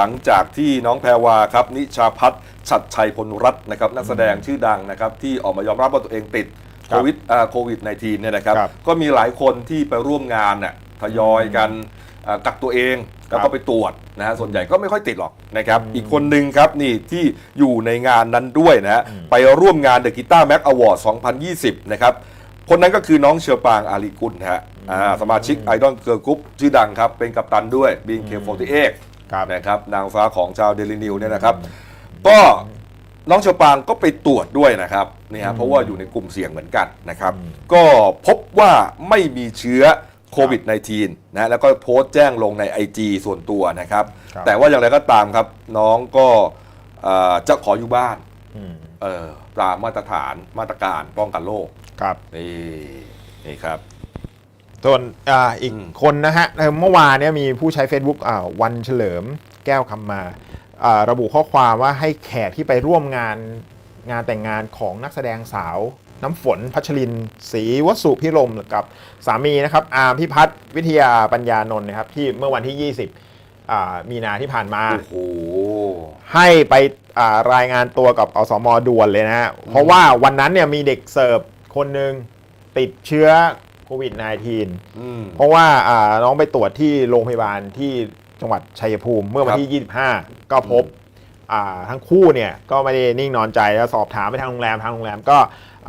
ลังจากที่น้องแพรวาครับนิชาพัฒน์ชัดชัยพลรัตน์นะครับนักแสดงชื่อดังนะครับที่ออกมายอมรับว่าตัวเองติดครัโคบวิดอ่าโควิด -19 เนี่ยนะครับ ครับก็มีหลายคนที่ไปร่วมงานน่ะทยอยกันอ่ากักตัวเองแล้วครัก็บไปตรวจนะฮะส่วนใหญ่ก็ไม่ค่อยติดหรอกนะครับอืมอีกคนหนึ่งครับนี่ที่อยู่ในงานนั้นด้วยนะฮะอืมไปร่วมงาน The Guitar Mag Award 2020 นะครับ คนนั้นก็คือน้องเชอปางอาลีกุลนะฮะอ่าสมาชิกไอดอลเกิร์ลกรุ๊ปชื่อดังครับ เป็นกัปตันด้วย BNK48 ค รับนะครับนางฟ้าของชาวเดลินิวเนี่ยนะครับ ก็น้องเชอปางก็ไปตรวจด้วยนะครับนี่ฮะเพราะว่าอยู่ในกลุ่มเสี่ยงเหมือนกันนะครับอืมก็พบว่าไม่มีเชื้อโควิด -19 นะแล้วก็โพสต์แจ้งลงใน IG ส่วนตัวนะครับ ครับ แต่ว่าอย่างไรก็ตามครับ น้องก็เอ่อจะขออยู่บ้านอืมเอ่อตามมาตรฐานมาตรการป้องกันโรคครับ นี่นี่ครับ ส่วนอ่าอีกอืมคนนะฮะเอ่อเมื่อวานเนี่ยมีผู้ใช้ Facebook อ่าวันเฉลิมแก้วคำมาอ่าระบุข้อความว่าให้แขกที่ไปร่วมงานงานแต่งงานของนักแสดงสาวน้ำฝนพัชรินศรีวสุพิรมกับสามีนะครับอาร์มพิพัฒน์วิทยาปัญญานนท์นะครับที่เมื่อวันที่ 20อ่ามีนาที่ผ่านมาโอ้โหให้ไปอ่ารายงานตัวกับอสมด่วนเลยนะฮะเพราะว่าวันนั้นเนี่ยมีเด็กเสิร์ฟคนหนึ่งติดเชื้อ โควิด -19 อืมเพราะว่าอ่าน้องไปตรวจที่โรงพยาบาลที่จังหวัดชัยภูมิเมื่อวันที่ 25 ก็พบอ่าทั้งคู่เนี่ยก็ไม่ได้นิ่งนอนใจแล้วสอบถามไปทางโรงแรมทางโรงแรมก็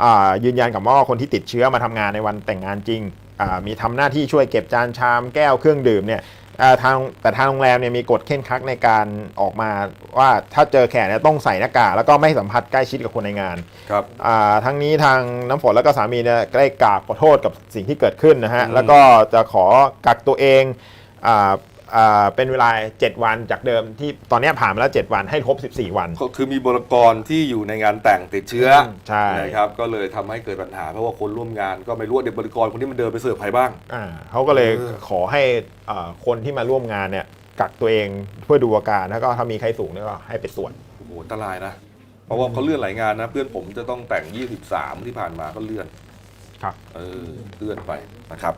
อ่ายืนยันกับว่าคนที่ติดเชื้อมาทำงานในวันแต่งงานจริงอ่ามีทำหน้าที่ช่วยเก็บจานชามแก้วเครื่องดื่มเนี่ยอ่า ทางแต่ทางโรงแรมเนี่ยมีกฎเข่งครักในการออกมาว่าถ้าเจอแขกเนี่ยต้องใส่หน้ากากแล้วก็ไม่สัมผัสใกล้ชิดกับคนในงานครับอ่าทั้งนี้ทางน้ำฝนแล้วก็สามีเนี่ยได้กราบขอโทษกับสิ่งที่เกิดขึ้นนะฮะอืมแล้วก็จะขอกักตัวเองอ่าอ่า เป็นเวลา 7 วันจากเดิมที่ตอนเนี้ยผ่านมาแล้ว 7 วันให้ครบ 14 วันก็คือมีบุคลากรที่อยู่ในงานแต่งติดเชื้ออมใช่นะครับก็เลยทำให้เกิดปัญหา เพราะว่าคนร่วมงานก็ไม่รู้ว่าเด็กบริกรคนที่มันเดินไปเสิร์ฟใครบ้างอ่าเขาก็เลยเออขอให้อ่าคนที่มาร่วมงานเนี่ยกักตัวเองเพื่อดูอาการแล้วก็ถ้ามีไข้สูงเนี่ยก็ให้ไปตรวจโอ้โหอันตรายนะเพราะว่าเขาเลื่อนหลายงานนะ เพื่อนผมจะต้องแต่ง 23 ที่ผ่านมาก็เลื่อนครับเออเลื่อนไปนะครับ